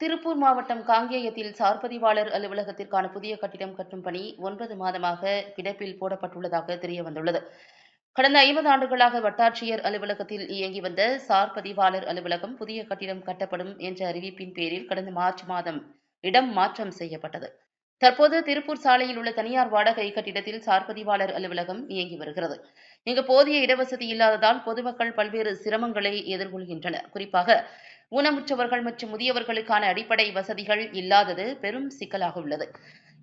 திருப்பூர் மாவட்டம் காங்கேயத்தில் சார் பதிவாளர் அலுவலகத்திற்கான புதிய கட்டிடம் கட்டும் பணி ஒன்பது மாதமாக கிடப்பில் போடப்பட்டுள்ளதாக தெரியவந்துள்ளது. கடந்த ஐம்பது ஆண்டுகளாக வட்டாட்சியர் அலுவலகத்தில் இயங்கி வந்த சார் பதிவாளர் அலுவலகம் புதிய கட்டிடம் கட்டப்படும் என்ற அறிவிப்பின் பேரில் கடந்த மார்ச் மாதம் இடம் மாற்றம் செய்யப்பட்டது. தற்போது திருப்பூர் சாலையில் உள்ள தனியார் வாடகை கட்டிடத்தில் சார் பதிவாளர் அலுவலகம் இயங்கி வருகிறது. இங்கு போதிய இடவசதி இல்லாததால் பொதுமக்கள் பல்வேறு சிரமங்களை எதிர்கொள்கின்றனர். குறிப்பாக ஊனமுற்றவர்கள் மற்றும் முதியவர்களுக்கான அடிப்படை வசதிகள் இல்லாதது பெரும் சிக்கலாக உள்ளது.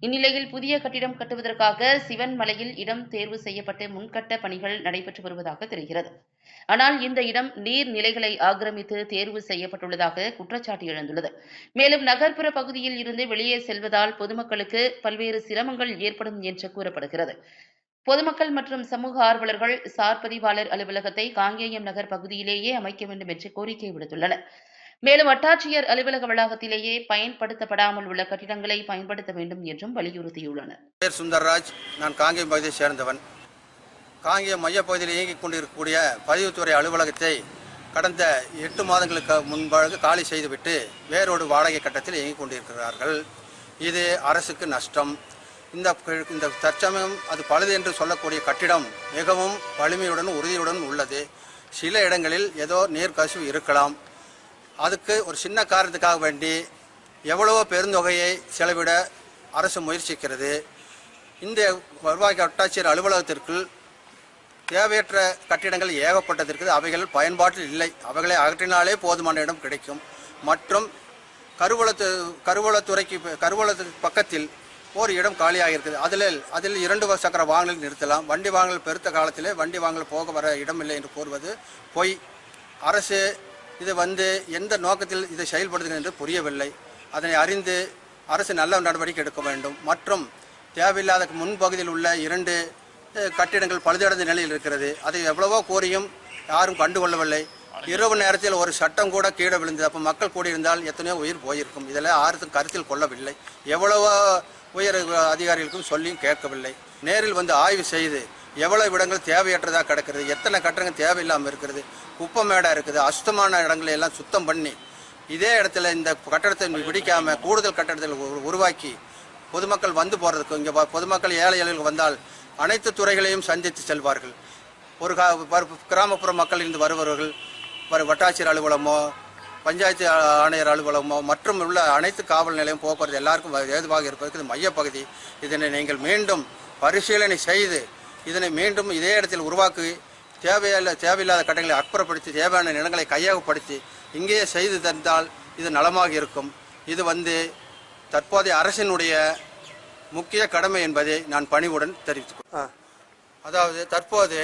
இந்நிலையில் புதிய கட்டிடம் கட்டுவதற்காக சிவன்மலையில் இடம் தேர்வு செய்யப்பட்டு முன்கட்ட பணிகள் நடைபெற்று வருவதாக தெரிகிறது. ஆனால் இந்த இடம் நீர்நிலைகளை ஆக்கிரமித்து தேர்வு செய்யப்பட்டுள்ளதாக குற்றச்சாட்டு எழுந்துள்ளது. மேலும் நகர்ப்புற பகுதியில் இருந்து வெளியே செல்வதால் பொதுமக்களுக்கு பல்வேறு சிரமங்கள் ஏற்படும் என்று கூறப்படுகிறது. பொதுமக்கள் மற்றும் சமூக ஆர்வலர்கள் சார் பதிவாளர் அலுவலகத்தை காங்கேயம் நகர் பகுதியிலேயே அமைக்க வேண்டும் என்று கோரிக்கை விடுத்துள்ளனர். மேலும் வட்டாட்சியர் அலுவலக வளாகத்திலேயே பயன்படுத்தப்படாமல் உள்ள கட்டிடங்களை பயன்படுத்த வேண்டும் என்றும் வலியுறுத்தியுள்ளனர். பேர் சுந்தர்ராஜ். நான் காங்கேயம் பகுதியை சேர்ந்தவன். காங்கேயம் மையப்பகுதியில் இயங்கிக் கொண்டிருக்கக்கூடிய பதிவுத்துறை அலுவலகத்தை கடந்த எட்டு மாதங்களுக்கு முன்பாக காலி செய்துவிட்டு வேறொரு வாடகை கட்டத்தில் இயங்கிக் கொண்டிருக்கிறார்கள். இது அரசுக்கு நஷ்டம். இந்த இந்த தற்சமயம் அது பழுது என்று சொல்லக்கூடிய கட்டிடம் மிகவும் வலிமையுடன் உறுதியுடன் உள்ளது. சில இடங்களில் ஏதோ நீர் கசிவு இருக்கலாம். அதுக்கு ஒரு சின்ன காரணத்துக்காக வேண்டி எவ்வளவோ பெருந்தொகையை செலவிட அரசு முயற்சிக்கிறது. இந்த வருவாய் வட்டாட்சியர் அலுவலகத்திற்குள் தேவையற்ற கட்டிடங்கள் ஏகப்பட்டதற்கு அவைகள் பயன்பாட்டில் இல்லை. அவைகளை அகற்றினாலே போதுமான இடம் கிடைக்கும். மற்றும் கருவூலத்து கருவூலத்துறைக்கு கருவூலத்துக்கு பக்கத்தில் ஒரு இடம் காலியாக இருக்குது அதில் அதில் இரண்டு சக்கர வாகனங்கள் நிறுத்தலாம். வண்டி வாகனங்கள் பெருத்த காலத்திலே வண்டி வாகனங்கள் போக வர இடமில்லை என்று கூறுவது பொய். அரசு இது வந்து எந்த நோக்கத்தில் இதை செயல்படுத்துகிறது என்று புரியவில்லை. அதனை அறிந்து அரசு நல்ல நடவடிக்கை எடுக்க வேண்டும். மற்றும் தேவையில்லாத முன்பகுதியில் உள்ள இரண்டு கட்டிடங்கள் பழுதடைந்த நிலையில் இருக்கிறது. அதை எவ்வளவோ கோரியும் யாரும் கண்டுகொள்ளவில்லை. இரவு நேரத்தில் ஒரு சட்டம் கூட கீழே விழுந்தது. அப்போ மக்கள் கூடியிருந்தால் எத்தனையோ உயிர் போயிருக்கும். இதெல்லாம் யாருக்கும் கருத்தில் கொள்ளவில்லை. எவ்வளவோ உயர் அதிகாரிகளுக்கும் சொல்லியும் கேட்கவில்லை. நேரில் வந்து ஆய்வு செய்து எவ்வளவு இடங்கள் தேவையற்றதாக கிடக்கிறது? எத்தனை கட்டடங்கள் தேவையில்லாமல் இருக்கிறது குப்பமேடாக இருக்குது. அசுத்தமான இடங்களை எல்லாம் சுத்தம் பண்ணி இதே இடத்துல இந்த கட்டடத்தை பிடிக்காமல் கூடுதல் கட்டடத்தில் உருவாக்கி பொதுமக்கள் வந்து போகிறதுக்கு இங்கே பொதுமக்கள் ஏழை ஏழைகள் வந்தால் அனைத்து துறைகளையும் சந்தித்து செல்வார்கள். ஒரு கிராமப்புற மக்கள் இருந்து வருபவர்கள் வட்டாட்சியர் அலுவலமோ பஞ்சாயத்து ஆணையர் அலுவலகமோ மற்றும் உள்ள அனைத்து காவல் நிலையம் போக்குவரத்து எல்லாருக்கும் ஏதுவாக இருப்பதற்கு இது மையப்பகுதி. இதனை நீங்கள் மீண்டும் பரிசீலனை செய்து இதனை மீண்டும் இதே இடத்தில் உருவாக்கி தேவையில்ல தேவையில்லாத கட்டங்களை அப்புறப்படுத்தி தேவையான நிலங்களை கையகப்படுத்தி இங்கேயே செய்து தந்தால் இது நலமாக இருக்கும். இது வந்து தற்போதைய அரசினுடைய முக்கிய கடமை என்பதை நான் பணிவுடன் தெரிவித்துக். அதாவது தற்போது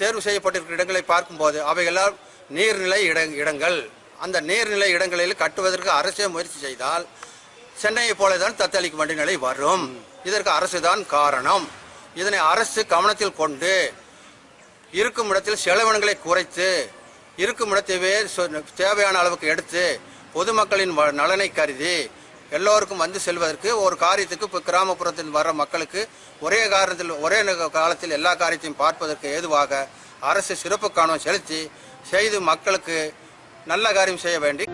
தேர்வு செய்யப்பட்டிருக்கிற இடங்களை பார்க்கும்போது அவைகளால் நீர்நிலை இட இடங்கள் அந்த நீர்நிலை இடங்களில் கட்டுவதற்கு அரசே முயற்சி செய்தால் சென்னையை போல தான் தத்தளிக்க வேண்டிய நிலை வரும். இதற்கு அரசு தான் காரணம். இதனை அரசு கவனத்தில் கொண்டு இருக்கும் இடத்தில் செலவினங்களை குறைத்து இருக்கும் இடத்தையே சொ- தேவையான அளவுக்கு எடுத்து பொதுமக்களின் நலனை கருதி எல்லோருக்கும் வந்து செல்வதற்கு ஒரு காரியத்துக்கு இப்போ கிராமப்புறத்தில் வர மக்களுக்கு ஒரே காரணத்தில் ஒரே காலத்தில் எல்லா காரியத்தையும் பார்ப்பதற்கு ஏதுவாக அரசு சிறப்பு கவனம் செலுத்தி செய்து மக்களுக்கு நல்ல காரியம் செய்ய வேண்டி